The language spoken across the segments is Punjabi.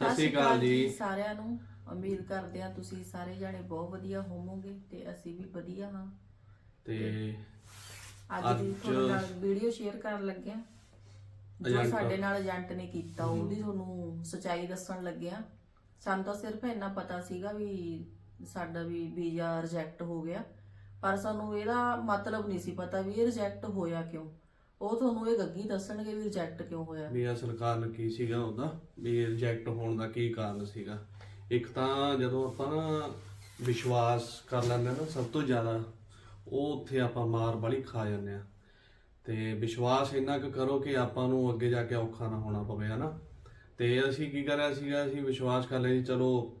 ਸਤਿ ਸ਼੍ਰੀ ਅਕਾਲ ਜੀ। ਸਾਰਿਆਂ ਨੂੰ। ਉਮੀਦ ਕਰਦੇ ਹਾਂ ਤੁਸੀਂ ਸਾਰੇ ਜਾਣੇ ਬਹੁਤ ਵਧੀਆ ਹੋਵੋਗੇ ਤੇ ਅਸੀਂ ਵੀ ਵਧੀਆ ਹਾਂ। ਤੇ ਅੱਜ ਦੀ ਅੱਜ- ਤੁਹਾਡੇ ਨਾਲ ਵੀਡੀਓ ਸ਼ੇਅਰ ਕਰਨ ਲੱਗੇ ਹਾਂ। ਜੋ ਏਜੰਟ- ਸਾਡੇ ਨਾਲ ਏਜੰਟ ਨੇ ਕੀਤਾ ਉਹਦੀ ਤੁਹਾਨੂੰ ਸਚਾਈ ਦੱਸਣ ਲੱਗੇ ਹਾਂ। ਸਾਨੂੰ ਤਾਂ ਸਿਰਫ ਇੰਨਾ ਪਤਾ ਸੀਗਾ ਵੀ ਸਾਡਾ ਵੀ ਵੀਜ਼ਾ ਰਿਜੈਕਟ ਹੋ ਗਿਆ। ਪਰ ਸਾਨੂੰ ਇਹਦਾ ਮਤਲਬ ਨਹੀਂ ਸੀ ਪਤਾ ਵੀ ਇਹ ਰਿਜੈਕਟ ਹੋਇਆ ਕਿਉਂ। ਉਹ ਤੁਹਾਨੂੰ ਇਹ ਗੱਗੀ ਦੱਸਣਗੇ ਵੀ ਰਿਜੈਕਟ ਕਿਉਂ ਹੋਇਆ। ਵੀ ਅਸਲ ਕਾਰਨ ਕੀ ਸੀਗਾ ਉਹਦਾ, ਵੀ ਰਿਜੈਕਟ ਹੋਣ ਦਾ ਕੀ ਕਾਰਨ ਸੀਗਾ। ਇੱਕ ਤਾਂ ਜਦੋਂ ਆਪਾਂ ਨਾ ਵਿਸ਼ਵਾਸ ਕਰ ਲੈਂਦੇ ਨਾ ਸਭ ਤੋਂ ਜ਼ਿਆਦਾ, ਉਹ ਉੱਥੇ ਆਪਾਂ ਮਾਰ ਵਾਲੀ ਖਾ ਜਾਂਦੇ ਆ। ਤੇ ਵਿਸ਼ਵਾਸ ਇੰਨਾ ਕੁ ਕਰੋ ਕਿ ਆਪਾਂ ਨੂੰ ਅੱਗੇ ਜਾ ਕੇ ਔਖਾ ਨਾ ਹੋਣਾ ਪਵੇ, ਹਨਾ। ਤੇ ਅਸੀਂ ਕੀ ਕਰਿਆ ਸੀਗਾ, ਅਸੀਂ ਵਿਸ਼ਵਾਸ ਕਰ ਲਿਆ ਜੀ, ਚਲੋ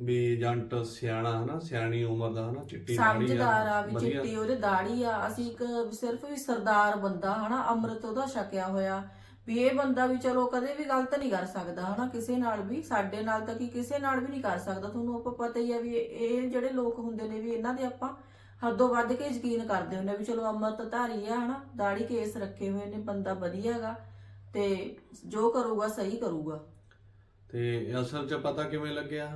ਵੀ ਏਜੰਟ ਸਿਆਣਾ ਹਨਾ ਸਿਆਣੀ ਉਮਰ ਦਾ ਹਨਾ ਚਿੱਟੀ ਦਾੜੀ ਸਮਝਦਾਰ ਆ ਵੀ ਵਧੀਆ। ਚਿੱਟੀ ਉਹਦੇ ਦਾੜੀ ਆ ਅਸੀਂ ਇੱਕ ਸਿਰਫ ਵੀ ਸਰਦਾਰ ਬੰਦਾ ਹਨਾ ਅੰਮ੍ਰਿਤ ਉਹਦਾ ਛਕਿਆ ਹੋਇਆ। ਵੀ ਇਹ ਬੰਦਾ ਵੀ ਚਲੋ ਕਦੇ ਵੀ ਗਲਤ ਨਹੀਂ ਕਰ ਸਕਦਾ ਹਨਾ ਕਿਸੇ ਨਾਲ ਵੀ ਸਾਡੇ ਨਾਲ ਤਾਂ ਕੀ ਕਿਸੇ ਨਾਲ ਵੀ ਨਹੀਂ ਕਰ ਸਕਦਾ। ਤੁਹਾਨੂੰ ਆਪਾਂ ਪਤਾ ਹੀ ਆ ਵੀ ਇਹ ਇਹ ਜਿਹੜੇ ਲੋਕ ਹੁੰਦੇ ਨੇ ਵੀ ਇਹਨਾਂ ਦੇ ਆਪਾਂ ਹੱਦੋਂ ਵੱਧ ਕੇ ਯਕੀਨ ਕਰਦੇ ਹੁੰਦੇ ਆ ਵੀ ਚਲੋ ਅੰਮ੍ਰਿਤ ਧਾਰੀ ਆ ਹਨਾ ਦਾੜੀ ਕੇਸ ਰੱਖੇ ਹੋਏ ਨੇ ਬੰਦਾ ਵਧੀਆ ਹੈਗਾ ਤੇ ਜੋ ਕਰੂਗਾ ਸਹੀ ਕਰੂਗਾ। ਤੇ ਅਸਲ 'ਚ ਪਤਾ ਕਿਵੇਂ ਲੱਗਿਆ?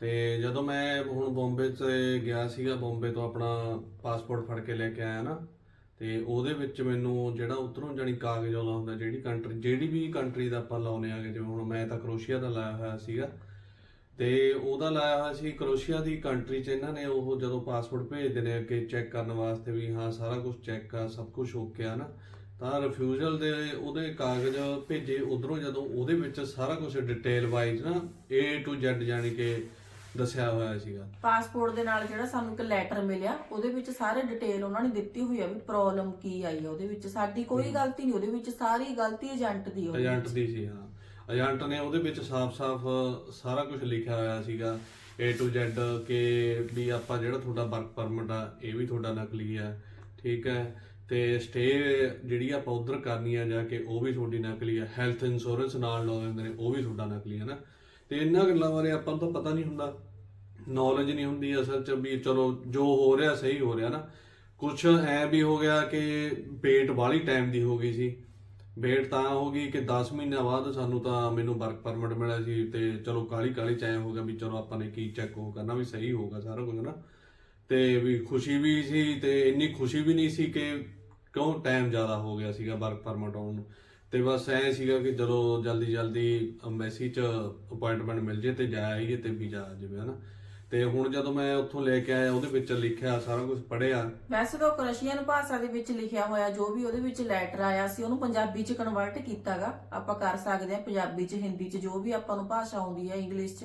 ਤੇ ਜਦੋਂ ਮੈਂ ਹੁਣ ਬੰਬੇ 'ਚ ਗਿਆ ਸੀਗਾ, ਬੰਬੇ ਤੋਂ ਆਪਣਾ ਪਾਸਪੋਰਟ ਫੜ ਕੇ ਲੈ ਕੇ ਆਇਆ ਨਾ, ਤੇ ਉਹਦੇ ਵਿੱਚ ਮੈਨੂੰ ਜਿਹੜਾ ਉਧਰੋਂ ਜਾਨੀ ਕਾਗਜ਼ ਆਉਂਦਾ ਹੁੰਦਾ, ਜਿਹੜੀ ਕੰਟਰੀ ਜਿਹੜੀ ਵੀ ਕੰਟਰੀ ਦਾ ਆਪਾਂ ਲਾਉਨੇ ਆਗੇ, ਜਿਵੇਂ ਹੁਣ ਮੈਂ ਤਾਂ ਕਰੋਸ਼ੀਆ ਦਾ ਲਾਇਆ ਹੋਇਆ ਸੀਗਾ, ਤੇ ਉਹਦਾ ਲਾਇਆ ਹੋਇਆ ਸੀ ਕਰੋਸ਼ੀਆ ਦੀ ਕੰਟਰੀ 'ਚ ਇਹਨਾਂ ਨੇ ਉਹ ਜਦੋਂ ਪਾਸਪੋਰਟ ਭੇਜਦੇ ਨੇ ਅੱਗੇ ਚੈੱਕ ਕਰਨ ਵਾਸਤੇ ਵੀ ਹਾਂ, ਸਾਰਾ ਕੁਝ ਚੈੱਕ ਆ, ਸਭ ਕੁਝ ਓਕੇ ਆ ਨਾ, ਤਾਂ ਰਿਫਿਊਜ਼ਲ ਦੇ ਉਹਦੇ ਕਾਗਜ਼ ਭੇਜੇ, ਉਧਰੋਂ ਜਦੋਂ ਉਹਦੇ ਵਿੱਚ ਸਾਰਾ ਕੁਝ ਡਿਟੇਲ ਵਾਈਜ਼ ਨਾ, A ਟੂ Z ਜਾਣੀ ਕਿ ਦੱਸਿਆ ਹੋਇਆ ਸੀਗਾ। ਪਾਸਪੋਰਟ ਦੇ ਨਾਲ ਜਿਹੜਾ ਸਾਨੂੰ ਇੱਕ ਲੈਟਰ ਮਿਲਿਆ ਉਹਦੇ ਵਿੱਚ ਸਾਰੇ ਡਿਟੇਲ ਉਹਨਾਂ ਨੇ ਦਿੱਤੀ ਹੋਈ ਆ ਵੀ ਪ੍ਰੋਬਲਮ ਕੀ ਆਈ ਆ ਉਹਦੇ ਵਿੱਚ। ਸਾਡੀ ਕੋਈ ਗਲਤੀ ਨਹੀਂ ਉਹਦੇ ਵਿੱਚ ਸਾਰੀ ਗਲਤੀ ਏਜੰਟ ਦੀ ਉਹਦੇ ਏਜੰਟ। ਦੀ ਸੀ ਹਾਂ। ਏਜੰਟ ਨੇ ਉਹਦੇ ਵਿੱਚ ਸਾਫ਼-ਸਾਫ਼ ਸਾਰਾ ਕੁਝ ਲਿਖਿਆ ਹੋਇਆ ਸੀਗਾ। A to Z ਕਿ ਵੀ ਆਪਾਂ ਜਿਹੜਾ ਤੁਹਾਡਾ ਵਰਕ ਪਰਮਿਟ ਆ ਇਹ ਵੀ ਤੁਹਾਡਾ ਨਕਲੀ ਆ ਠੀਕ ਹੈ? ਤੇ ਸਟੇ ਜਿਹੜੀ ਆਪਾਂ ਉਧਰ ਕਰਨੀ ਆ ਜਾ ਕੇ ਉਹ ਵੀ ਤੁਹਾਡੀ ਨਕਲੀ ਆ। ਹੈਲਥ ਇੰਸ਼ੋਰੈਂਸ ਨਾਲ ਲਾ ਦਿੰਦੇ ਨੇ ਉਹ ਵੀ ਤੁਹਾਡਾ ਨਕਲੀ ਹੈ ਨਾ। ਤੇ ਇਹਨਾਂ ਗੱਲਾਂ ਬਾਰੇ ਆਪਾਂ ਨੂੰ ਤਾਂ ਪਤਾ ਨਹੀਂ ਹੁੰਦਾ। ਨੌਲੇਜ ਨਹੀਂ ਹੁੰਦੀ ਅਸਲ ਚ ਵੀ ਚਲੋ ਜੋ ਹੋ ਰਿਹਾ ਸਹੀ ਹੋ ਰਿਹਾ ਨਾ। ਕੁਝ ਐ ਵੀ ਹੋ ਗਿਆ ਕਿ ਵੇਟ ਵਾਲੀ ਟਾਈਮ ਦੀ ਹੋ ਗਈ ਸੀ। ਵੇਟ ਤਾਂ ਹੋ ਗਈ ਕਿ 10 ਮਹੀਨਿਆਂ ਬਾਅਦ ਸਾਨੂੰ ਤਾਂ ਮੈਨੂੰ ਵਰਕ ਪਰਮਿਟ ਮਿਲਿਆ ਸੀ ਤੇ ਚਲੋ ਕਾਲੀ ਕਾਲੀ ਚ ਐਂ ਹੋ ਗਿਆ ਵੀ ਚਲੋ ਆਪਾਂ ਨੇ ਕੀ ਚੈੱਕ ਹੋ ਕਰਨਾ ਵੀ ਸਹੀ ਹੋਊਗਾ ਸਾਰਾ ਕੁਝ ਨਾ। ਤੇ ਵੀ ਖੁਸ਼ੀ ਵੀ ਸੀ ਤੇ ਇੰਨੀ ਖੁਸ਼ੀ ਵੀ ਨਹੀਂ ਸੀ ਕਿ ਕਿਉਂ ਟਾਈਮ ਜ਼ਿਆਦਾ ਹੋ ਗਿਆ ਸੀਗਾ ਵਰਕ ਪਰਮਿਟ ਆਉਣ ਨੂੰ। ਤੇ ਬਸ ਐ ਸੀਗਾ ਕਿ ਜਦੋਂ ਜਲਦੀ ਜਲਦੀ ਅੰਬੈਸੀ ਚ ਅਪਾਇੰਟਮੈਂਟ ਮਿਲ ਜੇ ਤੇ ਜਾ ਆਈਏ ਤੇ ਵੀਜ਼ਾ ਆ ਜਾਵੇ, ਹਨਾ। ਤੇ ਹੁਣ ਜਦੋਂ ਮੈਂ ਉੱਥੋਂ ਲੈ ਕੇ ਆਇਆ, ਉਹਦੇ ਵਿੱਚ ਲਿਖਿਆ, ਸਾਰਾ ਕੁਝ ਪੜ੍ਹਿਆ। ਵੈਸੇ ਤਾਂ ਉਹ ਭਾਸ਼ਾ ਦੇ ਵਿੱਚ ਲਿਖਿਆ ਹੋਇਆ, ਜੋ ਵੀ ਉਹਦੇ ਵਿੱਚ ਲੈਟਰ ਆਇਆ ਸੀ, ਉਹਨੂੰ ਪੰਜਾਬੀ ਚ ਕਨਵਰਟ ਕੀਤਾਗਾ। ਆਪਾਂ ਕਰ ਸਕਦੇ ਹਾਂ ਪੰਜਾਬੀ ਚ, ਹਿੰਦੀ ਚ, ਜੋ ਵੀ ਆਪਾਂ ਨੂੰ ਭਾਸ਼ਾ ਆਉਂਦੀ ਹੈ ਇੰਗਲਿਸ਼ ਚ।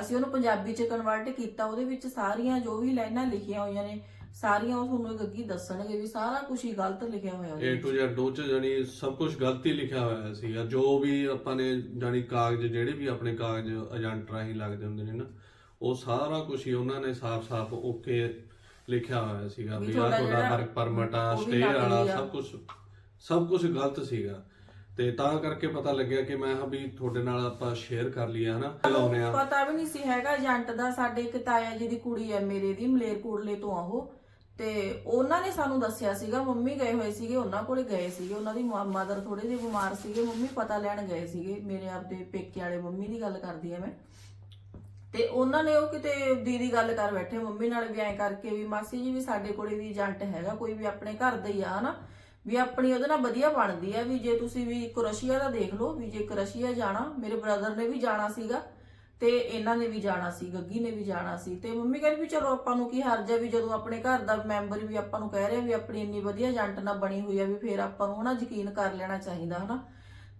ਅਸੀਂ ਉਹਨੂੰ ਪੰਜਾਬੀ ਚ ਕਨਵਰਟ ਕੀਤਾ, ਉਹਦੇ ਵਿੱਚ ਸਾਰੀਆਂ ਜੋ ਵੀ ਲਾਈਨਾਂ ਲਿਖੀਆਂ ਹੋਈਆਂ ਨੇ ਸਾਰੀਆਂ ਉਹ ਤੁਹਾਨੂੰ ਗੱਗੀ ਦੱਸਣਗੇ ਵੀ ਸਾਰਾ ਕੁਝ ਹੀ ਗਲਤ ਲਿਖਿਆ ਹੋਇਆ ਉਹਦੇ ਏ ਵਿੱਚ। ਟੂ Z ਦੋ ਚ ਜਾਨੀ ਸਭ ਕੁਝ ਗਲਤੀ ਲਿਖਿਆ ਹੋਇਆ ਸੀਗਾ। ਜੋ ਵੀ ਆਪਾਂ ਨੇ ਜਾਨੀ ਕਾਗਜ਼ ਜਿਹੜੇ ਵੀ ਆਪਣੇ ਕਾਗਜ਼ ਏਜੰਟ ਰਾਹੀਂ ਲੱਗਦੇ ਹੁੰਦੇ ਨੇ ਨਾ ਉਹ ਸਾਰਾ ਕੁਝ ਹੀ ਉਹਨਾਂ ਨੇ ਸਾਫ਼-ਸਾਫ਼ ਓਕੇ ਲਿਖਿਆ ਹੋਇਆ ਸੀਗਾ ਵੀ ਵੀ ਆ ਤੁਹਾਡਾ ਤੁਹਾਡਾ ਜਿਹੜਾ ਵਰਕ ਪਰਮਿਟ ਆ ਉਹ ਵੀ ਸਟੇ ਵਾਲਾ ਆ। ਸਭ ਕੁਝ ਸਭ ਕੁਝ ਗਲਤ ਸੀਗਾ। ਤੇ ਤਾਂ ਕਰਕੇ ਪਤਾ ਲੱਗਿਆ ਕਿ ਮੈਂ ਹਾਂ ਵੀ ਤੁਹਾਡੇ ਨਾਲ ਆਪਾਂ ਸ਼ੇਅਰ ਕਰ ਲਈਏ ਹਨਾ? ਲਾਉਨੇ ਆ। ਪਤਾ ਵੀ ਨਹੀਂ ਸੀ ਹੈਗਾ ਏਜੰਟ ਦਾ ਸਾਡੇ ਇੱਕ ਤਾਇਆ ਜੀ ਦੀ ਕੁੜੀ ਹੈ ਮੇਰੇ ਦੀ ਮਲੇਰਕੋਟਲੇ ਤੋਂ ਆ ਉਹ। ਤੇ ਉਹਨਾਂ ਨੇ ਸਾਨੂੰ ਦੱਸਿਆ ਸੀਗਾ, ਮੰਮੀ ਗਏ ਹੋਏ ਸੀਗੇ, ਉਹਨਾਂ ਕੋਲੇ ਗਏ ਸੀਗੇ, ਉਹਨਾਂ ਦੀ ਮਦਰ ਥੋੜੇ ਜਿਹੇ ਬਿਮਾਰ ਸੀਗੇ, ਮੰਮੀ ਪਤਾ ਲੈਣ ਗਏ ਸੀਗੇ, ਮੇਰੇ ਆਪਦੇ ਪੇਕੇ ਵਾਲੇ ਮੰਮੀ ਦੀ ਗੱਲ ਕਰਦੀ ਆ ਮੈਂ। ਤੇ ਉਹਨਾਂ ਨੇ ਉਹ ਕਿਤੇ ਦੀਦੀ ਗੱਲ ਕਰ ਬੈਠੇ, ਮੰਮੀ ਨਾਲ ਵੀ ਐਂ ਕਰਕੇ ਵੀ ਮਾਸੀ ਜੀ ਵੀ ਸਾਡੇ ਕੋਲੇ ਵੀ ਏਜੰਟ ਹੈਗਾ, ਕੋਈ ਵੀ ਆਪਣੇ ਘਰ ਦਾ ਹੀ ਆ, ਹਨਾ? ਵੀ ਆਪਣੀ ਉਹਦੇ ਨਾਲ ਵਧੀਆ ਬਣਦੀ ਆ, ਵੀ ਜੇ ਤੁਸੀਂ ਵੀ ਕਰੋਸ਼ੀਆ ਦਾ ਦੇਖ ਲਓ, ਵੀ ਜੇ ਕਰੋਸ਼ੀਆ ਜਾਣਾ, ਮੇਰੇ ਬ੍ਰਦਰ ਨੇ ਵੀ ਜਾਣਾ ਸੀਗਾ। ਤੇ ਇਹਨਾਂ ਨੇ ਵੀ ਜਾਣਾ ਸੀ, ਗੱਗੀ ਨੇ ਵੀ ਜਾਣਾ ਸੀ ਤੇ ਮੰਮੀ ਕਹਿੰਦੀ ਵੀ ਚਲੋ ਆਪਾਂ ਨੂੰ ਕੀ ਹਰਜ ਹੈ ਵੀ ਜਦੋਂ ਆਪਣੇ ਘਰ ਦਾ ਮੈਂਬਰ ਵੀ ਆਪਾਂ ਨੂੰ ਕਹਿ ਰਿਹਾ ਵੀ ਆਪਣੀ ਇੰਨੀ ਵਧੀਆ ਏਜੰਟ ਨਾਲ ਬਣੀ ਹੋਈ ਆ ਵੀ ਫੇਰ ਆਪਾਂ ਨੂੰ ਹਨਾ ਯਕੀਨ ਕਰ ਲੈਣਾ ਚਾਹੀਦਾ ਹਨਾ।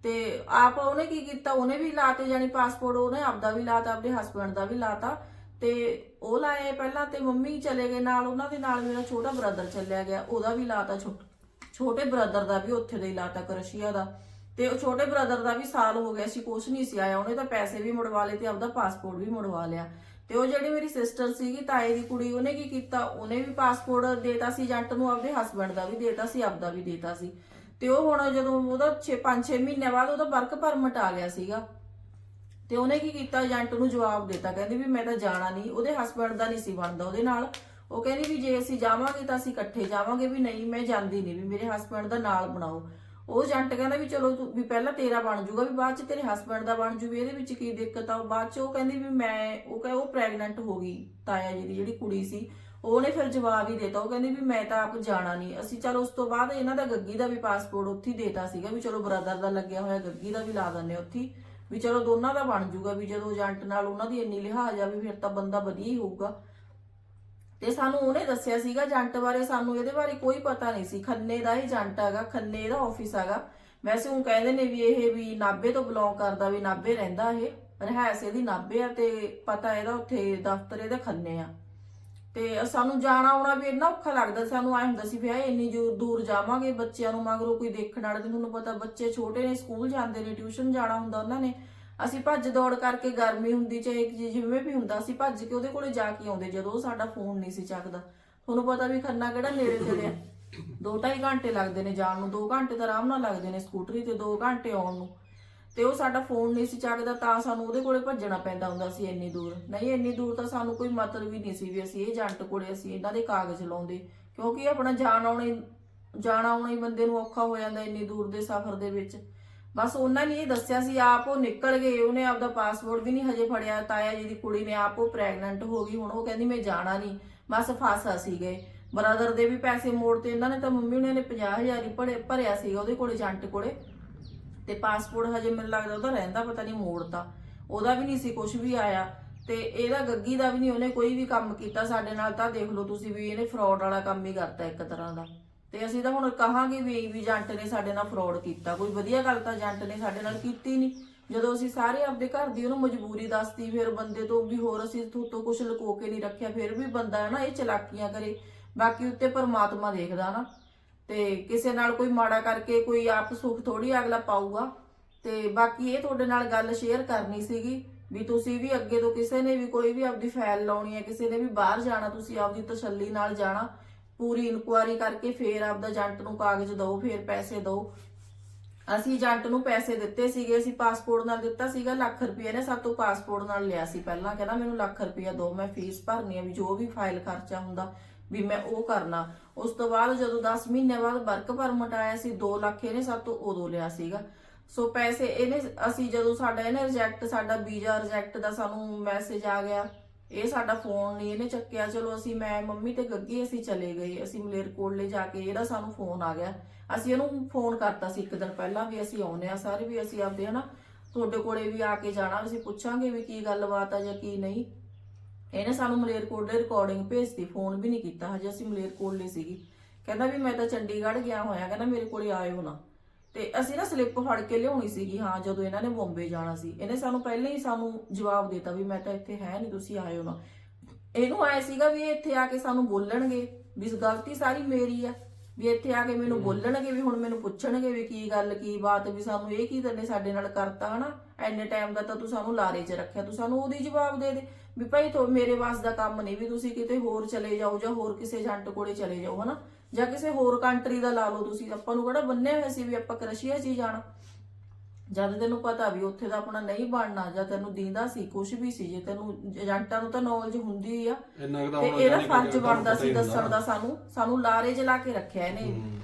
ਤੇ ਆਪ ਉਹਨੇ ਕੀ ਕੀਤਾ, ਉਹਨੇ ਵੀ ਲਾਤੇ ਜਾਨੀ ਪਾਸਪੋਰਟ ਉਹਨੇ ਆਪਦਾ ਵੀ ਲਾਤਾ, ਆਪਣੇ ਹਸਬੰਡ ਦਾ ਵੀ ਲਾਤਾ ਤੇ ਉਹ ਲਾਏ ਪਹਿਲਾਂ ਤੇ ਮੰਮੀ ਚਲੇ ਗਏ ਨਾਲ, ਉਹਨਾਂ ਦੇ ਨਾਲ ਮੇਰਾ ਛੋਟਾ ਬ੍ਰਦਰ ਚੱਲਿਆ ਗਿਆ, ਉਹਦਾ ਵੀ ਲਾਤਾ ਛੋਟਾ, ਛੋਟੇ ਬ੍ਰਦਰ ਦਾ ਵੀ ਉੱਥੇ ਦਾ ਹੀ ਲਾਤਾ, ਕਰਸ਼ੀਆ ਦਾ। ਤੇ ਉਹ ਛੋਟੇ ਬ੍ਰਦਰ ਦਾ ਵੀ ਸਾਲ ਹੋ ਗਿਆ ਸੀ, ਕੁਛ ਨਹੀਂ ਸੀ ਆਇਆ। ਉਹਨੇ ਤਾਂ ਪੈਸੇ ਵੀ ਮੁੜਵਾ ਲਏ ਤੇ ਆਪਦਾ ਪਾਸਪੋਰਟ ਵੀ ਮੁੜਵਾ ਲਿਆ। ਤੇ ਉਹ ਜਿਹੜੀ ਮੇਰੀ ਸਿਸਟਰ ਸੀਗੀ, ਤਾਏ ਦੀ ਕੁੜੀ, ਉਹਨੇ ਕੀ ਕੀਤਾ? ਉਹਨੇ ਵੀ ਪਾਸਪੋਰਟ ਦੇਤਾ ਸੀ ਏਜੰਟ ਨੂੰ ਆਪਦੇ ਹਸਬੰਡ ਦਾ ਵੀ ਦੇਤਾ ਸੀ, ਆਪਦਾ ਵੀ ਦੇਤਾ ਸੀ। ਤੇ ਉਹ ਹੁਣ ਜਦੋਂ ਉਹਦਾ 6 5-6 ਮਹੀਨੇ ਬਾਅਦ ਉਹਦਾ ਵਰਕ ਪਰਮਿਟ ਆ ਗਿਆ ਸੀਗਾ। ਤੇ ਉਹਨੇ ਕੀ ਕੀਤਾ? ਏਜੰਟ ਨੂੰ ਜਵਾਬ ਦਿੱਤਾ। ਕਹਿੰਦੀ ਵੀ ਮੈਂ ਤਾਂ ਜਾਣਾ ਨਹੀਂ। ਉਹਦੇ ਹਸਬੰਡ ਦਾ ਨਹੀਂ ਸੀ ਬਣਦਾ ਉਹਦੇ ਨਾਲ। ਉਹ ਕਹਿੰਦੀ ਵੀ ਜੇ ਅਸੀਂ ਜਾਵਾਂਗੇ ਤਾਂ ਅਸੀਂ ਇਕੱਠੇ ਜਾਵਾਂਗੇ ਵੀ ਨਹੀਂ, ਮੈਂ ਜਾਂਦੀ ਨਹੀਂ ਵੀ ਮੇਰੇ ਹਸਬੰਡ ਦਾ ਨਾਲ ਬਣਾਓ। ਉਹ ਏਜੰਟ ਕਹਿੰਦਾ ਵੀ ਚਲੋ ਤੂੰ ਵੀ ਪਹਿਲਾਂ ਤੇਰਾ ਬਣ ਜਾਊਗਾ, ਵੀ ਬਾਅਦ ਚ ਤੇਰੇ ਹਸਬੰਡ ਦਾ ਬਣ ਜੂ ਵੀ ਇਹਦੇ ਵਿੱਚ ਕੀ ਦਿੱਕਤ ਆ? ਬਾਅਦ ਚ ਉਹ ਕਹਿੰਦੀ ਵੀ ਮੈਂ ਉਹ ਕਹੇ ਉਹ ਪ੍ਰੈਗਨੈਂਟ ਹੋ ਗਈ ਤਾਇਆ ਜੀ ਦੀ, ਜਿਹੜੀ ਕੁੜੀ ਸੀ। ਉਹਨੇ ਫਿਰ ਜਵਾਬ ਹੀ ਦਿੱਤਾ। ਉਹ ਕਹਿੰਦੀ ਵੀ ਮੈਂ ਤਾਂ ਆਪ ਜਾਣਾ ਨਹੀਂ। ਅਸੀਂ ਚਲੋ ਉਸ ਤੋਂ ਬਾਅਦ ਇਹਨਾਂ ਦਾ ਗੱਗੀ ਦਾ ਵੀ ਪਾਸਪੋਰਟ ਉੱਥੇ ਦੇਤਾ ਸੀਗਾ ਵੀ ਚਲੋ ਬ੍ਰਦਰ ਦਾ ਲੱਗਿਆ ਹੋਇਆ ਗੱਗੀ ਦਾ ਵੀ ਲਾ ਦਿੰਨੇ ਉੱਥੇ ਵੀ ਚਲੋ ਦੋਨਾਂ ਦਾ ਬਣ ਜੂਗਾ ਵੀ ਜਦੋਂ ਏਜੰਟ ਨਾਲ ਉਹਨਾਂ ਦੀ ਇੰਨੀ ਲਿਹਾਜ਼ ਆ ਵੀ ਫਿਰ ਤਾਂ ਬੰਦਾ ਵਧੀਆ ਹੀ ਹੋਊਗਾ। ਤੇ ਸਾਨੂੰ ਉਹਨੇ ਦੱਸਿਆ ਸੀਗਾ ਏਜੰਟ ਬਾਰੇ ਸਾਨੂੰ ਇਹਦੇ ਬਾਰੇ ਕੋਈ ਪਤਾ ਨਹੀਂ ਸੀ। ਖੰਨੇ ਦਾ ਹੀ ਏਜੰਟ ਹੈਗਾ, ਖੰਨੇ ਦਾ ਆਫਿਸ ਹੈਗਾ। ਵੈਸੇ ਉਹ ਕਹਿੰਦੇ ਨੇ ਵੀ ਇਹ ਵੀ ਨਾਬੇ ਤੋਂ ਬਿਲੋਂਗ ਕਰਦਾ, ਵੀ ਨਾਬੇ ਰਹਿੰਦਾ ਇਹ ਰਹਿਸ ਇਹਦੀ ਨਾਬੇ ਆ ਤੇ ਪਤਾ ਇਹਦਾ ਉੱਥੇ ਦਫ਼ਤਰ ਇਹਦਾ ਖੰਨੇ ਆ। ਤੇ ਸਾਨੂੰ ਜਾਣਾ ਆਉਣਾ ਵੀ ਇੰਨਾ ਔਖਾ ਲੱਗਦਾ, ਸਾਨੂੰ ਐ ਹੁੰਦਾ ਸੀ ਵੀ ਆ ਇੰਨੀ ਦੂਰ ਦੂਰ ਜਾਵਾਂਗੇ ਬੱਚਿਆਂ ਨੂੰ, ਮਗਰੋਂ ਕੋਈ ਦੇਖਣ ਵਾਲਾ ਤੇ ਤੁਹਾਨੂੰ ਪਤਾ ਬੱਚੇ ਛੋਟੇ ਨੇ, ਸਕੂਲ ਜਾਂਦੇ ਨੇ ਟਿਊਸ਼ਨ ਜਾਣਾ ਹੁੰਦਾ ਉਹਨਾਂ ਨੇ। ਅਸੀਂ ਭੱਜ ਦੌੜ ਕਰਕੇ ਗਰਮੀ ਹੁੰਦੀ ਚਾਹੇ ਜਿਵੇਂ ਵੀ ਹੁੰਦਾ, ਅਸੀਂ ਭੱਜ ਕੇ ਉਹਦੇ ਕੋਲੇ ਜਾ ਕੇ ਆਉਂਦੇ ਜਦੋਂ ਉਹ ਸਾਡਾ ਫੋਨ ਨਹੀਂ ਸੀ ਚੱਕਦਾ। ਤੁਹਾਨੂੰ ਪਤਾ ਵੀ ਖੰਨਾ ਕਿਹੜਾ ਨੇੜੇ ਤੇੜੇ ਆ ਦੋ ਢਾਈ ਘੰਟੇ ਲੱਗਦੇ ਨੇ ਜਾਣ ਨੂੰ 2 ਘੰਟੇ ਤਾਂ ਆਰਾਮ ਨਾਲ ਲੱਗਦੇ ਨੇ ਸਕੂਟਰੀ ਤੇ 2 ਘੰਟੇ ਆਉਣ ਨੂੰ। ਤੇ ਉਹ ਸਾਡਾ ਫੋਨ ਨਹੀਂ ਸੀ ਚੱਕਦਾ ਤਾਂ ਸਾਨੂੰ ਉਹਦੇ ਕੋਲੇ ਭੱਜਣਾ ਪੈਂਦਾ ਹੁੰਦਾ ਸੀ ਇੰਨੀ ਦੂਰ। ਨਹੀਂ, ਇੰਨੀ ਦੂਰ ਤਾਂ ਸਾਨੂੰ ਕੋਈ ਮਤਲਬ ਹੀ ਨਹੀਂ ਸੀ ਵੀ ਅਸੀਂ ਇਹ ਏਜੰਟ ਕੋਲੇ, ਅਸੀਂ ਇਹਨਾਂ ਦੇ ਕਾਗਜ਼ ਲਾਉਂਦੇ। ਕਿਉਂਕਿ ਆਪਣਾ ਜਾਣ ਆਉਣੇ, ਜਾਣਾ ਆਉਣਾ ਬੰਦੇ ਨੂੰ ਔਖਾ ਹੋ ਜਾਂਦਾ ਇੰਨੀ ਦੂਰ ਦੇ ਸਫ਼ਰ ਦੇ ਵਿੱਚ। ਬਸ ਉਹਨਾਂ ਨੇ ਇਹ ਦੱਸਿਆ ਸੀ, ਆਪ ਉਹ ਨਿਕਲ ਗਏ, ਉਹਨੇ ਆਪਦਾ ਪਾਸਪੋਰਟ ਵੀ ਨਹੀਂ ਹਜੇ ਫੜਿਆ, ਤਾਇਆ ਜੀ ਦੀ ਕੁੜੀ ਨੇ ਆਪ ਉਹ ਪ੍ਰੈਗਨੈਂਟ ਹੋ ਗਈ, ਹੁਣ ਉਹ ਕਹਿੰਦੀ ਮੈਂ ਜਾਣਾ ਨਹੀਂ, ਬਸ ਫਾਸਾ ਸੀ ਗਏ। ਬ੍ਰਦਰ ਦੇ ਵੀ ਪੈਸੇ ਮੋੜ ਇਹਨਾਂ ਨੇ ਤਾਂ ਮੰਮੀ ਉਹਨਾਂ ਨੇ 50000 ਹੀ ਭਰੇ, ਭਰਿਆ ਸੀਗਾ ਉਹਦੇ ਕੋਲੇ, ਜੰਟ ਕੋਲੇ। ਤੇ ਪਾਸਪੋਰਟ ਹਜੇ ਮੈਨੂੰ ਲੱਗਦਾ ਉਹਦਾ ਰਹਿੰਦਾ, ਪਤਾ ਨਹੀਂ ਮੋੜਤਾ। ਉਹਦਾ ਵੀ ਨਹੀਂ ਸੀ ਕੁਝ ਵੀ ਆਇਆ। ਤੇ ਇਹਦਾ ਗੱਗੀ ਦਾ ਵੀ ਨਹੀਂ, ਉਹਨੇ ਕੋਈ ਵੀ ਕੰਮ ਕੀਤਾ ਸਾਡੇ ਨਾਲ, ਤਾਂ ਦੇਖ ਲਓ ਤੁਸੀਂ ਵੀ ਇਹਨੇ ਫਰਾਡ ਵਾਲਾ ਕੰਮ ਹੀ ਕਰਤਾ ਇੱਕ ਤਰ੍ਹਾਂ ਦਾ। ਤੇ ਅਸੀਂ ਤਾਂ ਹੁਣ ਕਹਾਂਗੇ ਵੀ ਵੀ ਏਜੰਟ ਨੇ ਸਾਡੇ ਨਾਲ ਫਰਾਡ ਕੀਤਾ। ਕੋਈ ਵਧੀਆ ਗੱਲ ਤਾਂ ਏਜੰਟ ਨੇ ਸਾਡੇ ਨਾਲ ਕੀਤੀ ਨਹੀਂ ਜਦੋਂ ਅਸੀਂ ਸਾਰੇ ਆਪਦੇ ਘਰ ਦੀ ਉਹਨੂੰ ਮਜਬੂਰੀ ਦੱਸਤੀ, ਫਿਰ ਬੰਦੇ ਤੋਂ ਵੀ ਹੋਰ ਅਸੀਂ ਤੋਂ ਕੁਝ ਲੁਕੋ ਕੇ ਨਹੀਂ ਰੱਖਿਆ, ਫਿਰ ਵੀ ਬੰਦਾ ਹੈ ਨਾ ਇਹ ਚਲਾਕੀਆਂ ਕਰੇ। ਬਾਕੀ ਉੱਤੇ ਪਰਮਾਤਮਾ ਦੇਖਦਾ ਨਾ ਤੇ ਕਿਸੇ ਨਾਲ ਕੋਈ ਮਾੜਾ ਕਰਕੇ ਕੋਈ ਆਪ ਸੁੱਖ ਥੋੜੀ ਅਗਲਾ ਪਾਊਗਾ। ਤੇ ਬਾਕੀ ਇਹ ਤੁਹਾਡੇ ਨਾਲ ਗੱਲ ਸ਼ੇਅਰ ਕਰਨੀ ਸੀਗੀ ਵੀ ਤੁਸੀਂ ਵੀ ਅੱਗੇ ਤੋਂ ਕਿਸੇ ਨੇ ਵੀ ਕੋਈ ਵੀ ਆਪਦੀ ਫਾਈਲ ਲਾਉਣੀ ਹੈ, ਕਿਸੇ ਨੇ ਵੀ ਬਾਹਰ ਜਾਣਾ, ਤੁਸੀਂ ਆਪਦੀ ਤਸੱਲੀ ਨਾਲ ਜਾਣਾ। ਪੂਰੀ ਇਨਕੁਆਇਰੀ ਕਰਕੇ ਫੇਰ ਆਪਦਾ ਏਜੰਟ ਨੂੰ ਕਾਗਜ਼ ਦਿਓ, ਫੇਰ ਪੈਸੇ ਦਿਓ। ਅਸੀਂ ਏਜੰਟ ਨੂੰ ਪੈਸੇ ਦਿੱਤੇ ਸੀਗੇ, ਅਸੀਂ ਪਾਸਪੋਰਟ ਨਾਲ ਦਿੱਤਾ ਸੀਗਾ, ਲੱਖ ਰੁਪਏ ਨੇ ਸਾਤੋਂ ਪਾਸਪੋਰਟ ਨਾਲ ਲਿਆ ਸੀ ਪਹਿਲਾਂ। ਕਹਿੰਦਾ ਮੈਨੂੰ ਲੱਖ ਰੁਪਇਆ ਦਿਓ ਮੈਂ ਫੀਸ ਭਰਨੀ ਹੈ ਵੀ ਜੋ ਵੀ ਫਾਈਲ ਖਰਚਾ ਹੁੰਦਾ ਵੀ ਮੈਂ ਉਹ ਕਰਨਾ। ਉਸ ਤੋਂ ਬਾਅਦ ਜਦੋਂ 10 ਮਹੀਨੇ ਬਾਅਦ ਵਰਕ ਪਰਮਿਟ ਆਇਆ ਸੀ 2 ਲੱਖ ਇਹਨੇ ਸਾਤੋਂ ਉਦੋਂ ਲਿਆ ਸੀਗਾ। ਸੋ ਪੈਸੇ ਇਹਨੇ, ਅਸੀਂ ਜਦੋਂ ਸਾਡਾ ਇਹਨੇ ਰਿਜੈਕਟ ਸਾਡਾ ਵੀਜ਼ਾ ਰਿਜੈਕਟ ਦਾ ਸਾਨੂੰ ਮੈਸੇਜ ਆ ਗਿਆ। ਇਹ ਸਾਡਾ ਫੋਨ ਨਹੀਂ, ਇਹਨੇ ਚੱਕਿਆ, ਚਲੋ ਅਸੀਂ, ਮੈਂ ਮੰਮੀ ਤੇ ਗੱਗੀ ਅਸੀਂ ਚਲੇ ਗਏ, ਅਸੀਂ ਮਲੇਰਕੋਟਲੇ ਜਾ ਕੇ, ਇਹਦਾ ਸਾਨੂੰ ਫੋਨ ਆ ਗਿਆ। ਅਸੀਂ ਇਹਨੂੰ ਫੋਨ ਕਰਤਾ ਸੀ ਇੱਕ ਦਿਨ ਪਹਿਲਾਂ ਵੀ ਅਸੀਂ ਆਉਨੇ ਆ ਸਾਰੇ ਵੀ, ਅਸੀਂ ਆਪਦੇ, ਹਨਾ, ਤੁਹਾਡੇ ਕੋਲੇ ਵੀ ਆ ਕੇ ਜਾਣਾ, ਅਸੀਂ ਪੁੱਛਾਂਗੇ ਵੀ ਕੀ ਗੱਲਬਾਤ ਆ ਜਾਂ ਕੀ ਨਹੀਂ। ਇਹਨੇ ਸਾਨੂੰ ਮਲੇਰਕੋਟਲੇ ਰਿਕਾਰਡਿੰਗ ਭੇਜਤੀ, ਫੋਨ ਵੀ ਨਹੀਂ ਕੀਤਾ, ਹਜੇ ਅਸੀਂ ਮਲੇਰਕੋਟਲੇ ਸੀਗੀ। ਕਹਿੰਦਾ ਵੀ ਮੈਂ ਤਾਂ ਚੰਡੀਗੜ੍ਹ ਗਿਆ ਹੋਇਆ, ਕਹਿੰਦਾ ਮੇਰੇ ਕੋਲੇ ਆਇਓ ਨਾ। ਤੇ ਅਸੀਂ ਨਾ ਸਲਿੱਪ ਫੜ ਕੇ ਲਿਆਉਣੀ ਸੀਗੀ ਹਾਂ ਜਦੋਂ ਇਹਨਾਂ ਨੇ ਬੰਬੇ ਜਾਣਾ ਸੀ। ਇਹਨੇ ਸਾਨੂੰ ਪਹਿਲਾਂ ਹੀ ਸਾਨੂੰ ਜਵਾਬ ਦਿੱਤਾ ਵੀ ਮੈਂ ਤਾਂ ਇੱਥੇ ਹੈ ਨਹੀਂ ਤੁਸੀਂ ਆਇਓ ਨਾ। ਇਹਨੂੰ ਆਇਆ ਸੀਗਾ ਵੀ ਇਹ ਇੱਥੇ ਆ ਕੇ ਸਾਨੂੰ ਬੋਲਣਗੇ ਵੀ ਗਲਤੀ ਸਾਰੀ ਮੇਰੀ ਆ। ਵੀ ਇੱਥੇ ਆ ਕੇ ਮੈਨੂੰ ਬੋਲਣਗੇ ਵੀ ਹੁਣ ਮੈਨੂੰ ਪੁੱਛਣਗੇ ਵੀ ਕੀ ਗੱਲ ਕੀ ਬਾਤ ਵੀ ਸਾਨੂੰ ਇਹ ਕੀ ਤੈਨੇ ਸਾਡੇ ਨਾਲ ਕਰਤਾ ਹਨਾ? ਐਨੇ ਟਾਈਮ ਦਾ ਤਾਂ ਤੂੰ ਸਾਨੂੰ ਲਾਰੇ 'ਚ ਰੱਖਿਆ ਤੂੰ ਸਾਨੂੰ ਉਹਦੀ ਜਵਾਬ ਦੇ ਦੇ। ਵੀ ਭਾਈ ਤੋ ਮੇਰੇ ਵਾਸ ਦਾ ਕੰਮ ਨਹੀਂ ਵੀ ਤੁਸੀਂ ਕਿਤੇ ਹੋਰ ਚਲੇ ਜਾਓ ਜਾਂ ਹੋਰ ਕਿਸੇ ਏਜੰਟ ਕੋਲੇ ਚਲੇ ਜਾਓ ਹਨਾ? ਜਾਂ ਕਿਸੇ ਹੋਰ ਕੰਟਰੀ ਦਾ ਲਾ ਲਓ ਤੁਸੀਂ ਆਪਾਂ ਨੂੰ ਕਿਹੜਾ ਬੰਨੇ ਹੋਏ ਸੀ ਵੀ ਆਪਾਂ ਰਸ਼ੀਆ 'ਚ ਹੀ ਜਾਣਾ। ਜਦ ਤੈਨੂੰ ਪਤਾ ਵੀ ਉੱਥੇ ਦਾ ਆਪਣਾ ਨਹੀਂ ਬਣਨਾ ਜਾਂ ਤੈਨੂੰ ਦੀਂਦਾ ਸੀ ਕੁਝ ਵੀ ਸੀ ਜੇ ਤੈਨੂੰ ਏਜੰਟਾਂ ਨੂੰ ਤਾਂ ਨੌਲੇਜ ਹੁੰਦੀ ਆ। ਇੰਨਾ ਕੁ ਤਾਂ ਤੇ ਹੁਣ ਇਹਦਾ ਕਿ ਫਰਜ਼ ਤੁਹਾਨੂੰ ਬਣਦਾ ਪਤਾ ਸੀ ਹੀ ਹੁੰਦਾ। ਦੱਸਣ ਦਾ ਸਾਨੂੰ ਸਾਨੂੰ ਲਾਰੇ 'ਚ ਲਾ ਕੇ ਰੱਖਿਆ ਇਹਨੇ।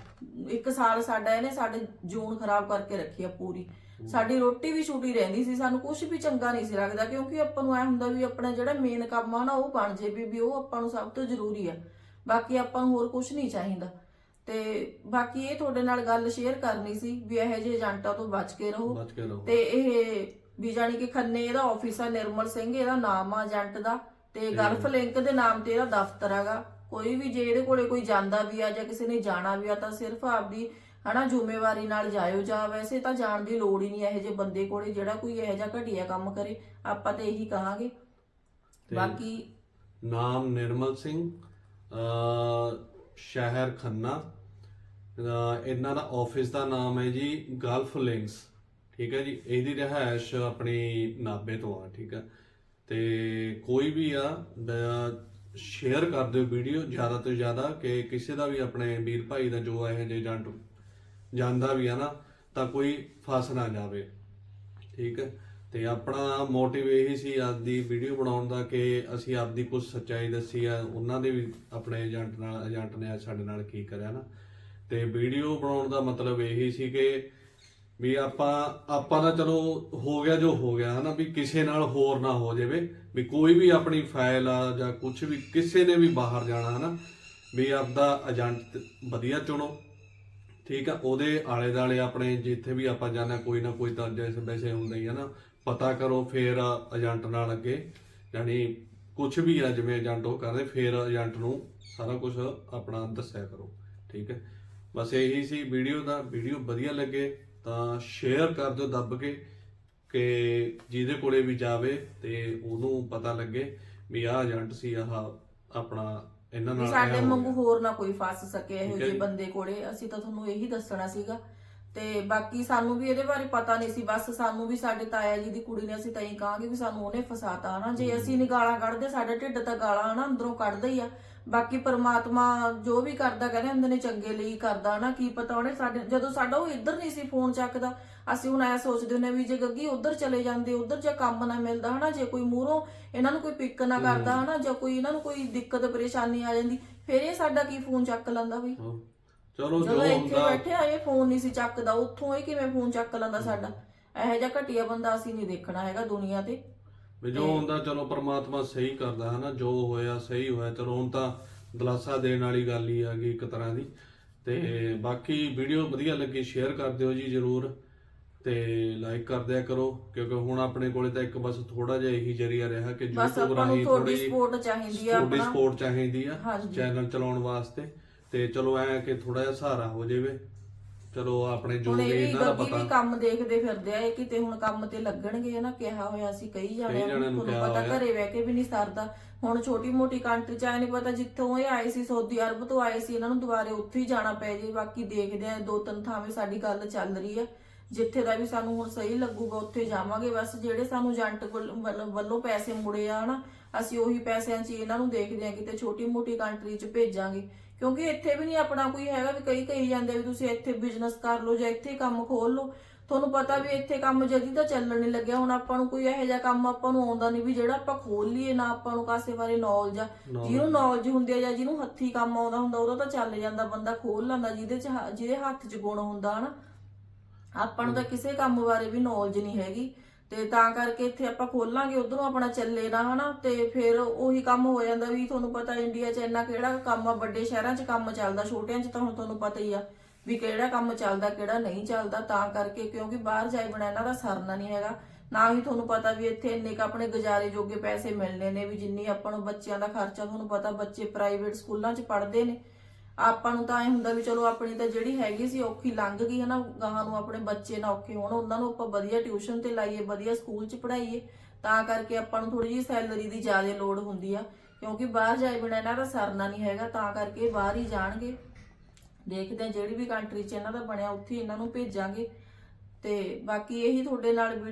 ਇੱਕ ਸਾਲ ਸਾਡਾ ਇਹਨੇ ਸਾਡੇ ਜੂਨ ਖਰਾਬ ਕਰਕੇ ਰੱਖੀ ਆ ਪੂਰੀ। ਸਾਡੀ ਰੋਟੀ ਵੀ ਛੁੱਟੀ ਰਹਿੰਦੀ ਸੀ ਸਾਨੂੰ ਕੁਝ ਵੀ ਚੰਗਾ ਨਹੀਂ ਸੀ ਲੱਗਦਾ ਕਿਉਂਕਿ ਆਪਾਂ ਨੂੰ ਐ ਹੁੰਦਾ ਵੀ ਆਪਣਾ ਜਿਹੜਾ ਮੇਨ ਕੰਮ ਆ ਨਾ ਉਹ ਬਣ ਜੇ ਵੀ ਵੀ ਉਹ ਆਪਾਂ ਨੂੰ ਸਭ ਤੋਂ ਜ਼ਰੂਰੀ ਆ। ਬਾਕੀ ਆਪਾਂ ਨੂੰ ਹੋਰ ਕੁਝ ਨਹੀਂ ਚਾਹੀਦਾ। ਤੇ ਬਾਕੀ ਇਹ ਤੁਹਾਡੇ ਨਾਲ ਗੱਲ ਸ਼ੇਅਰ ਕਰਨੀ ਸੀ ਵੀ ਇਹੋ ਜਿਹੇ ਏਜੰਟਾਂ ਤੋਂ ਬਚ ਕੇ ਰਹੋ। ਬਚ ਕੇ ਰਹੋ। ਤੇ ਇਹ ਵੀ ਜਾਣੀ ਕਿ ਖੰਨੇ ਇਹਦਾ ਆਫਿਸ ਆ ਨਿਰਮਲ ਸਿੰਘ ਇਹਦਾ ਨਾਮ ਆ ਏਜੰਟ ਦਾ। ਤੇ ਗਲਫ ਲਿੰਕ ਦੇ ਨਾਮ ਤੇ ਇਹਦਾ ਦਫ਼ਤਰ ਹੈਗਾ। ਕੋਈ ਵੀ ਜੇ ਇਹਦੇ ਕੋਲੇ ਕੋਈ ਜਾਂਦਾ ਵੀ ਆ ਜਾਂ ਕਿਸੇ ਨੇ ਜਾਣਾ ਵੀ ਆ ਤਾਂ ਸਿਰਫ ਆਪਦੀ ਹਨਾ ਜ਼ਿੰਮੇਵਾਰੀ ਨਾਲ ਜਾਇਓ। ਜਾਂ ਵੈਸੇ ਤਾਂ ਜਾਣ ਦੀ ਲੋੜ ਹੀ ਨਹੀਂ ਇਹੋ ਜਿਹੇ ਬੰਦੇ ਕੋਲੇ ਜਿਹੜਾ ਕੋਈ ਇਹੋ ਜਿਹਾ ਘਟੀਆ ਕੰਮ ਕਰੇ। ਆਪਾਂ ਤੇ ਇਹੀ ਕਹਾਂਗੇ। ਤੇ ਬਾਕੀ ਨਾਮ ਨਿਰਮਲ ਸਿੰਘ ਸ਼ਹਿਰ ਖੰਨਾ। ਇਹਨਾਂ ਦਾ ਆਫਿਸ ਦਾ ਨਾਮ ਹੈ ਜੀ ਗਲਫ ਲਿੰਕਸ ਠੀਕ ਹੈ ਜੀ? ਇਹਦੀ ਰਿਹਾਇਸ਼ ਆਪਣੀ ਨਾਬੇ ਤੋਂ ਆ, ਠੀਕ ਹੈ? ਤੇ ਕੋਈ ਵੀ ਆ ਸ਼ੇਅਰ ਕਰ ਦਿਓ ਵੀਡੀਓ ਜ਼ਿਆਦਾ ਤੋਂ ਜ਼ਿਆਦਾ ਕਿ ਕਿਸੇ ਦਾ ਵੀ ਆਪਣੇ ਵੀਰ ਭਾਈ ਦਾ ਜੋ ਇਹੋ ਜਿਹੇ ਏਜੰਟ ਜਾਂਦਾ ਵੀ ਆ ਨਾ, ਤਾਂ ਕੋਈ ਫਸ ਨਾ ਜਾਵੇ, ਠੀਕ ਹੈ? ਤੇ ਆਪਣਾ ਮੋਟਿਵ ਇਹੀ ਸੀ ਅੱਜ ਦੀ ਵੀਡੀਓ ਬਣਾਉਣ ਦਾ ਕਿ ਅਸੀਂ ਆਪਦੀ ਕੁਝ ਸੱਚਾਈ ਦੱਸੀ ਆ, ਉਹਨਾਂ ਦੇ ਵੀ ਆਪਣੇ ਏਜੰਟ ਨਾਲ, ਏਜੰਟ ਨੇ ਸਾਡੇ ਨਾਲ ਕੀ ਕਰਿਆ ਨਾ। ਤੇ ਵੀਡੀਓ ਬਣਾਉਣ ਦਾ ਮਤਲਬ ਇਹੀ ਸੀ ਕਿ ਵੀ ਆਪਾਂ ਆਪਾਂ ਦਾ ਚਲੋ ਹੋ ਗਿਆ ਜੋ ਹੋ ਗਿਆ, ਹਨਾ, ਵੀ ਕਿਸੇ ਨਾਲ ਹੋਰ ਨਾ ਹੋ ਜਾਵੇ, ਵੀ ਕੋਈ ਵੀ ਆਪਣੀ ਫਾਈਲ ਆ ਜਾਂ ਕੁਝ ਵੀ ਕਿਸੇ ਨੇ ਵੀ ਬਾਹਰ ਜਾਣਾ, ਹਨਾ, ਵੀ ਆਪਦਾ ਏਜੰਟ ਵਧੀਆ ਚੁਣੋ, ਠੀਕ ਆ, ਉਹਦੇ ਆਲੇ ਦਾਲੇ ਆਪਣੇ ਜਿੱਥੇ ਵੀ ਆਪਾਂ ਜਾਣਾ ਕੋਈ ਨਾ ਕੋਈ ਤਾਂ ਜੈਸੇ ਵੈਸੇ ਹੁੰਦਾ ਹੀ ਹੈ ਨਾ ਪਤਾ ਕਰੋ ਫੇਰ ਏਜੰਟ ਨਾਲ ਅੱਗੇ ਯਾਨੀ ਕੁਝ ਵੀ ਆ ਜਿਵੇਂ ਏਜੰਟ ਉਹ ਕਰਦੇ ਫੇਰ ਏਜੰਟ ਨੂੰ ਸਾਰਾ ਕੁਝ ਆਪਣਾ ਦੱਸਿਆ ਕਰੋ ਠੀਕ ਹੈ ਬਸ ਇਹੀ ਸੀ ਵੀਡੀਓ ਦਾ ਵੀਡੀਓ ਵਧੀਆ ਲੱਗੇ ਤਾਂ ਸ਼ੇਅਰ ਕਰ ਦਿਓ ਦੱਬ ਕੇ ਕਿ ਜਿਹਦੇ ਕੋਲੇ ਵੀ ਜਾਵੇ ਤੇ ਉਹਨੂੰ ਪਤਾ ਲੱਗੇ ਵੀ ਆਹ ਏਜੰਟ ਸੀ ਆਹ ਆਪਣਾ ਇਹਨਾਂ ਵੀ ਨਾਲ ਸਾਡੇ ਵਾਂਗੂ। ਹੋਰ ਨਾ ਕੋਈ ਫਸ ਸਕੇ ਇਹੋ ਜਿਹੇ। ਬੰਦੇ ਕੋਲੇ ਅਸੀਂ ਤਾਂ ਤੁਹਾਨੂੰ ਇਹੀ ਦੱਸਣਾ ਸੀਗਾ ਤੇ ਬਾਕੀ ਸਾਨੂੰ ਵੀ ਇਹਦੇ ਬਾਰੇ ਪਤਾ ਨਹੀਂ ਸੀ ਬਸ ਸਾਨੂੰ ਵੀ ਸਾਡੇ ਤਾਇਆ ਜੀ ਦੀ ਕੁੜੀ ਨੇ ਅਸੀਂ ਤਾਂ ਹੀ ਕਹਾਂਗੇ ਵੀ ਸਾਨੂੰ ਉਹਨੇ ਫਸਾਤਾ ਹਨਾ। ਜੇ ਅਸੀਂ ਨਹੀਂ ਗਾਲਾਂ ਕੱਢਦੇ ਸਾਡਾ ਢਿੱਡ ਤਾਂ ਗਾਲਾਂ ਹਨਾ ਅੰਦਰੋਂ ਕੱਢਦਾ ਹੀ ਆ। ਬਾਕੀ ਪਰਮਾਤਮਾ ਜੋ ਵੀ ਕਰਦਾ ਕਹਿੰਦੇ ਹੁੰਦੇ ਨੇ ਚੰਗੇ ਲਈ ਕਰਦਾ ਹਨਾ ਕੀ ਪਤਾ ਉਹਨੇ ਸਾਡੇ ਜਦੋਂ ਸਾਡਾ ਉਹ ਇੱਧਰ ਨਹੀਂ ਸੀ ਫੋਨ ਚੱਕਦਾ ਅਸੀਂ ਹੁਣ ਐ ਸੋਚਦੇ ਹੁੰਨੇ ਵੀ ਜੇ ਗੱਗੀ ਉੱਧਰ ਚਲੇ ਜਾਂਦੇ ਉੱਧਰ ਜੇ ਕੰਮ ਨਾ ਮਿਲਦਾ ਹਨਾ ਜੇ ਕੋਈ ਮੂਹਰੋਂ ਇਹਨਾਂ ਨੂੰ ਕੋਈ ਪਿਕ ਨਾ ਕਰਦਾ ਹਨਾ ਜਾਂ ਕੋਈ ਇਹਨਾਂ ਨੂੰ ਕੋਈ ਦਿੱਕਤ ਪਰੇਸ਼ਾਨੀ ਆ ਜਾਂਦੀ ਫਿਰ ਇਹ ਸਾਡਾ ਕੀ ਫੋਨ ਚੱਕ ਲੈਂਦਾ ਬਈ। ਹਾਂ। ਚਲੋ ਜੋ ਜਦੋਂ ਇੱਥੇ ਹੁੰਦਾ। ਬੈਠਿਆ ਇਹ ਫੋਨ ਨਹੀਂ ਸੀ ਚੱਕਦਾ। ਉੱਥੋਂ ਇਹ ਕਿਵੇਂ ਫੋਨ ਚੱਕ ਲੈਂਦਾ ਸਾਡਾ? ਇਹੋ ਜਿਹਾ ਘਟੀਆ ਬੰਦਾ ਅਸੀਂ ਨਹੀਂ ਦੇਖਣਾ ਹੈਗਾ ਦੁਨੀਆ ਤੇ। ਵੀ ਜੋ ਹੁੰਦਾ ਚਲੋ ਪ੍ਰਮਾਤਮਾ ਸਹੀ ਕਰਦਾ ਹੈ ਨਾ ਜੋ ਹੋਇਆ ਸਹੀ ਹੋਇਆ। ਚਲੋ ਹੁਣ ਤਾਂ ਦਲਾਸਾ ਦੇਣ ਵਾਲੀ ਗੱਲ ਹੀ ਆ ਗਈ ਇੱਕ ਤਰ੍ਹਾਂ ਦੀ। ਤੇ ਬਾਕੀ ਵੀਡੀਓ ਵਧੀਆ ਲੱਗੀ ਸ਼ੇਅਰ ਕਰ ਦਿਓ ਜੀ ਜਰੂਰ। ਤੇ ਲਾਈਕ ਕਰ ਦਿਆ ਕਰੋ ਕਿਉਂਕਿ ਹੁਣ ਆਪਣੇ ਕੋਲੇ ਤਾਂ ਇੱਕ ਬਸ ਥੋੜਾ ਜਿਹਾ ਇਹੀ ਜਰੀਆ ਰਿਹਾ ਕਿ ਬਸ YouTube ਆਪਾਂ ਨੂੰ ਰਾਹੀਂ ਥੋੜੀ ਸਪੋਰਟ ਚਾਹੀਦੀ ਆ ਆਪਣਾ। ਸਪੋਰਟ ਚਾਹੀਦੀ ਆ ਹਾਂਜੀ। ਚੈਨਲ ਚਲਾਉਣ ਵਾਸਤੇ। ਤੇ ਚਲੋ ਐ ਕਿ ਥੋੜਾ ਜਿਹਾ ਸਹਾਰਾ ਹੋ ਜਾਵੇ। ਚਲੋ ਆਪਣੇ ਜੋ ਹੁਣ ਵੀ ਇਹ ਵੀ ਇਹਨਾਂ ਦਾ ਪਤਾ। ਵੀ ਕੰਮ ਦੇਖਦੇ ਫਿਰਦੇ ਆ ਇਹ ਕਿਤੇ ਹੁਣ ਕੰਮ ਤੇ ਲੱਗਣਗੇ ਨਾ ਕਿਹਾ ਹੋਇਆ ਸੀ ਕਈ ਜਾਣਿਆਂ ਜਾਣਿਆਂ ਨੂੰ ਨੂੰ ਤੁਹਾਨੂੰ ਕਿਹਾ ਪਤਾ ਹੋਇਆ। ਘਰੇ ਬਹਿ ਕੇ ਵੀ ਨਹੀਂ ਸਰਦਾ। ਹੁਣ ਛੋਟੀ ਮੋਟੀ ਕੰਟਰੀ ਚ ਆਏ ਨਹੀਂ ਪਤਾ ਜਿੱਥੋਂ ਇਹ ਆਏ ਸੀ ਸਾਊਦੀ ਅਰਬ ਤੋਂ ਆਏ ਸੀ ਇਹਨਾਂ ਨੂੰ ਦੁਬਾਰੇ ਉੱਥੇ ਹੀ ਜਾਣਾ ਪੈ ਜੇ ਬਾਕੀ ਦੇਖਦੇ ਆ ਦੋ ਤਿੰਨ ਥਾਵੇਂ ਸਾਡੀ ਗੱਲ ਚੱਲ ਰਹੀ ਆ। ਜਿੱਥੇ ਦਾ ਵੀ ਸਾਨੂੰ ਹੁਣ ਸਹੀ ਲੱਗੂਗਾ ਉੱਥੇ ਜਾਵਾਂਗੇ। ਬਸ ਜਿਹੜੇ ਸਾਨੂੰ ਏਜੰਟ ਵੱਲੋਂ ਪੈਸੇ ਮੁੜੇ ਆ ਹਨਾ ਅਸੀਂ ਉਹੀ ਪੈਸਿਆਂ 'ਚ ਹੀ ਇਹਨਾਂ ਨੂੰ ਦੇਖਦੇ ਆ ਕਿਤੇ ਛੋਟੀ ਮੋਟੀ ਕੰਟਰੀ 'ਚ ਭੇਜਾਂਗੇ। ਕਿਉਂਕਿ ਇੱਥੇ ਵੀ ਨਹੀਂ ਆਪਣਾ ਕੋਈ ਹੈਗਾ ਵੀ ਕਈ ਕਹੀ ਜਾਂਦੇ ਵੀ ਤੁਸੀਂ ਇੱਥੇ ਬਿਜ਼ਨਸ ਕਰ ਲਓ ਜਾਂ ਇੱਥੇ ਕੰਮ ਖੋਲ ਲਓ। ਤੁਹਾਨੂੰ ਪਤਾ ਵੀ ਇੱਥੇ ਕੰਮ ਜਦੀ ਤਾਂ ਚੱਲਣ ਨਹੀਂ ਲੱਗਿਆ। ਹੁਣ ਆਪਾਂ ਨੂੰ ਕੋਈ ਇਹੋ ਜਿਹਾ ਕੰਮ ਆਪਾਂ ਨੂੰ ਆਉਂਦਾ ਨਹੀਂ ਵੀ ਜਿਹੜਾ ਆਪਾਂ ਖੋਲ ਲਈਏ ਨਾ ਆਪਾਂ ਨੂੰ ਕਾਸੇ ਬਾਰੇ ਨੌਲੇਜ ਆ। ਜਿਹਨੂੰ ਨੌਲੇਜ ਹੁੰਦੀ ਆ ਜਾਂ ਜਿਹਨੂੰ ਹੱਥੀ ਕੰਮ ਆਉਂਦਾ ਹੁੰਦਾ ਉਹਦਾ ਤਾਂ ਚੱਲ ਜਾਂਦਾ ਬੰਦਾ ਖੋਲ ਲੈਂਦਾ ਜਿਹਦੇ ਚ ਜਿਹਦੇ ਹੱਥ 'ਚ ਗੁਣ ਹੁੰਦਾ ਹਨਾ। ਆਪਾਂ ਨੂੰ ਤਾਂ ਕਿਸੇ ਕੰਮ ਬਾਰੇ ਵੀ ਨੌਲੇਜ ਨਹੀਂ ਹੈਗੀ। ਤੇ ਤਾਂ ਕਰਕੇ ਇੱਥੇ ਆਪਾਂ ਖੋਲਾਂਗੇ, ਉਧਰੋਂ ਆਪਣਾ ਚੱਲੇ ਨਾ, ਹਨਾ? ਤੇ ਫਿਰ ਉਹੀ ਕੰਮ ਹੋ ਜਾਂਦਾ ਵੀ ਤੁਹਾਨੂੰ ਪਤਾ ਇੰਡੀਆ 'ਚ ਇੰਨਾ ਕਿਹੜਾ ਕੰਮ ਆ, ਵੱਡੇ ਸ਼ਹਿਰਾਂ 'ਚ ਕੰਮ ਚੱਲਦਾ, ਛੋਟਿਆਂ 'ਚ ਤਾਂ ਹੁਣ ਤੁਹਾਨੂੰ ਪਤਾ ਹੀ ਆ ਵੀ ਕਿਹੜਾ ਕੰਮ ਚੱਲਦਾ, ਕਿਹੜਾ ਨਹੀਂ ਚੱਲਦਾ, ਤਾਂ ਕਰਕੇ ਕਿਉਂਕਿ ਬਾਹਰ ਜਾਈ ਬਣਾ ਇਹਨਾਂ ਦਾ ਸਰਨਾ ਨਹੀਂ ਹੈਗਾ। ਨਾ ਹੀ ਤੁਹਾਨੂੰ ਪਤਾ ਵੀ ਇੱਥੇ ਇੰਨੇ ਕ ਆਪਣੇ ਗੁਜ਼ਾਰੇ ਜੋਗੇ ਪੈਸੇ ਮਿਲਣੇ ਨੇ, ਵੀ ਜਿੰਨੀ ਆਪਾਂ ਨੂੰ ਬੱਚਿਆਂ ਦਾ ਖਰਚਾ, ਤੁਹਾਨੂੰ ਪਤਾ ਬੱਚੇ ਪ੍ਰਾਈਵੇਟ ਸਕੂਲਾਂ 'ਚ ਪੜ੍ਹਦੇ ਨੇ। ਆਪਾਂ ਨੂੰ ਤਾਂ ਐ ਹੁੰਦਾ ਵੀ ਚਲੋ ਆਪਣੀ ਤਾਂ ਜਿਹੜੀ ਹੈਗੀ ਸੀ ਔਖੀ ਲੰਘ ਗਈ ਹਨਾ ਗਾਹਾਂ ਨੂੰ ਆਪਣੇ ਬੱਚੇ ਨਾ ਔਖੇ ਹੋਣ, ਉਹਨਾਂ ਨੂੰ ਆਪਾਂ ਵਧੀਆ ਟਿਊਸ਼ਨ ਤੇ ਲਾਈਏ, ਵਧੀਆ ਸਕੂਲ 'ਚ ਪੜ੍ਹਾਈਏ, ਤਾਂ ਕਰਕੇ ਆਪਾਂ ਨੂੰ ਥੋੜੀ ਜਿਹੀ ਸੈਲਰੀ ਦੀ ਜ਼ਿਆਦਾ ਲੋੜ ਹੁੰਦੀ ਆ। ਕਿਉਂਕਿ ਬਾਹਰ ਜਾਏ ਬਿਨਾਂ ਇਹਨਾਂ ਦਾ ਸਰਨਾ ਨਹੀਂ ਹੈਗਾ, ਤਾਂ ਕਰਕੇ ਬਾਹਰ ਹੀ ਜਾਣਗੇ। ਦੇਖਦੇ ਆ ਜਿਹੜੀ ਵੀ ਕੰਟਰੀ 'ਚ ਇਹਨਾਂ ਦਾ ਬਣਿਆ, ਉੱਥੇ ਇਹਨਾਂ ਨੂੰ ਭੇਜਾਂਗੇ। ਤੇ ਬਾਕੀ ਇਹੀ ਤੁਹਾਡੇ ਨਾਲ ਵੀਡੀਓ